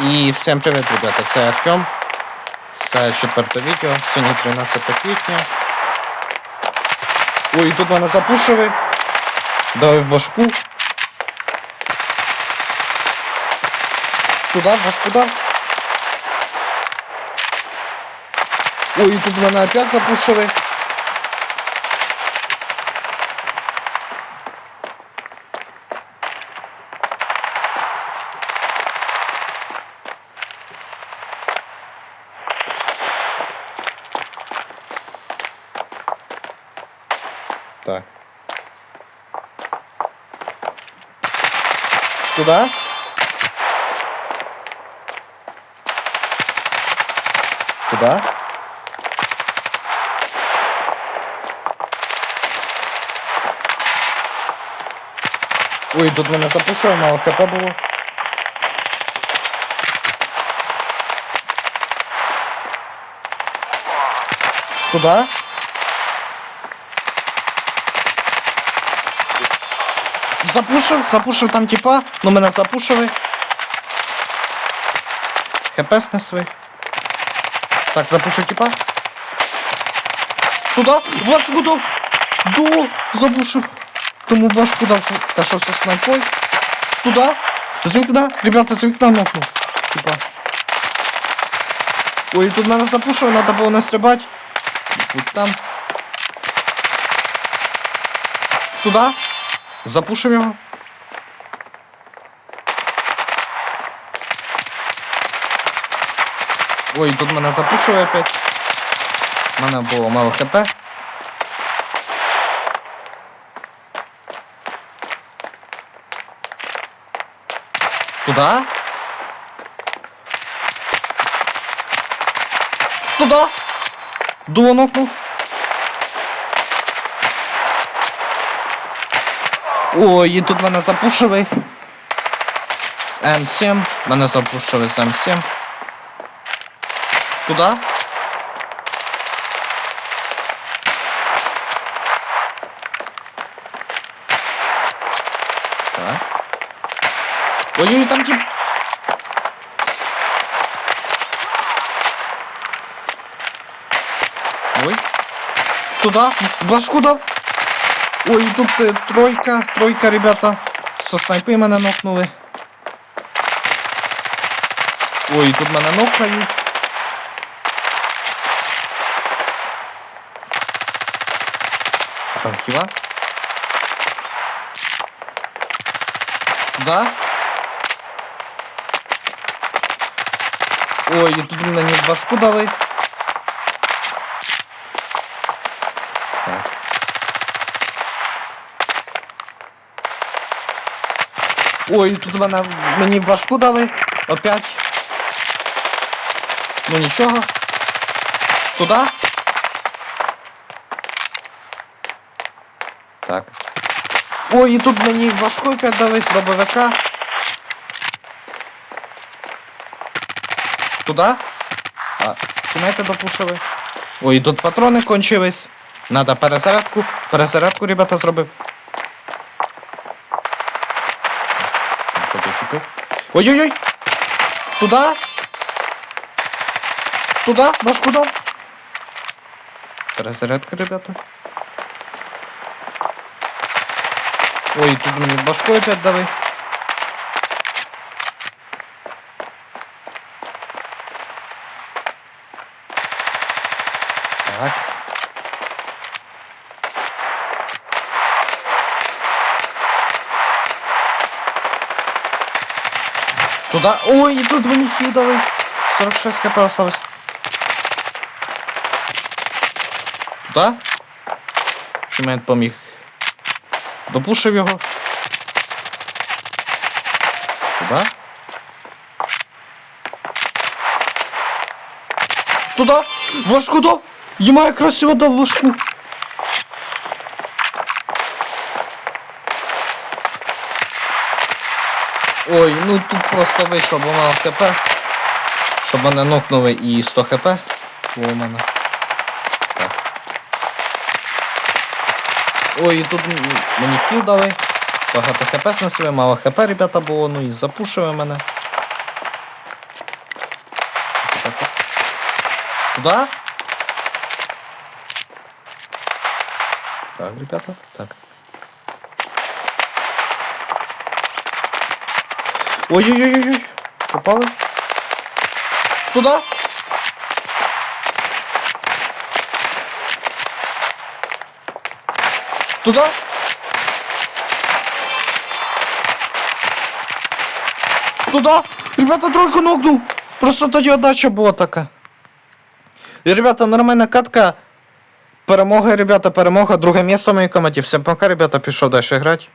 І всім привіт, ребята, це Артем. Це четверте відео. Сьогодні 13 квітня. Ой, тут мене запушили. Дали в башку. Туда, в башку дав. Ой, тут мене опять запушили. Туда? Туда? Ой, тут мене запушило, мало хп було. Туда? Запушив, запушив там типа, ну мене запушили. ХП снесли. Так, запушив типа. Туда, башку дав. До, запушив. Тому башку дав, та що со снайпой. Туда. З вікна, ребята, з вікна нокнув. Типа. Ой, тут мене запушили, надо було не стрибати. Будь там. Туда. Запушив його. Ой, тут мене запушили опять. У мене було мало хп. Туда? Туда? Дуло нокнув. Ой, і тут мене запушили. З М7. Мене запушили з М7. Куда? Так. Ой-ой, там тип. Ой. Туда? Башку дав? Ой, тут е, тройка, тройка, ребята. Со снайпи мене нокнули. Ой, тут мене нокають. Там хіба? Да? Ой, і тут мені в башку дали. Ой, тут мене мені в башку дали. Опять. Ну нічого. Туда? Так. Ой, і тут мені в башку опять дали з дробовика. Туда? А, знаєте, допушили. Ой, і тут патрони кончились. Надо перезарядку. Перезарядку, ребята, зробив. Ой-ой-ой! Туда? Туда? Башку дав? Перезарядка, ребята. Ой, тут мені башку опять дали. Так. Туда. Ой, тут мені хіл дали. 46 кп осталось. Туда? Чимент поміг. Допушив його. Туда? Туда? Важку дав! Йому якраз його дав важку. Ой, ну тут просто вийшов, бо мало хп. Щоб мене нокнули і 100 хп. У мене. Так. Ой, і тут мені хіл дали. Багато хп снесли, мало хп, ребята, було, ну і запушили мене. Так. Туда? Так, ребята, так. Ой-ой-ой-ой. Попали? Туда? Туда? Туда? Ребята, тройку нокнув. Просто тоді отдача була така. І, ребята, нормальна катка. Перемога, ребята, перемога. Друге місто в моїй команді. Всім пока, ребята, пішов далі грати.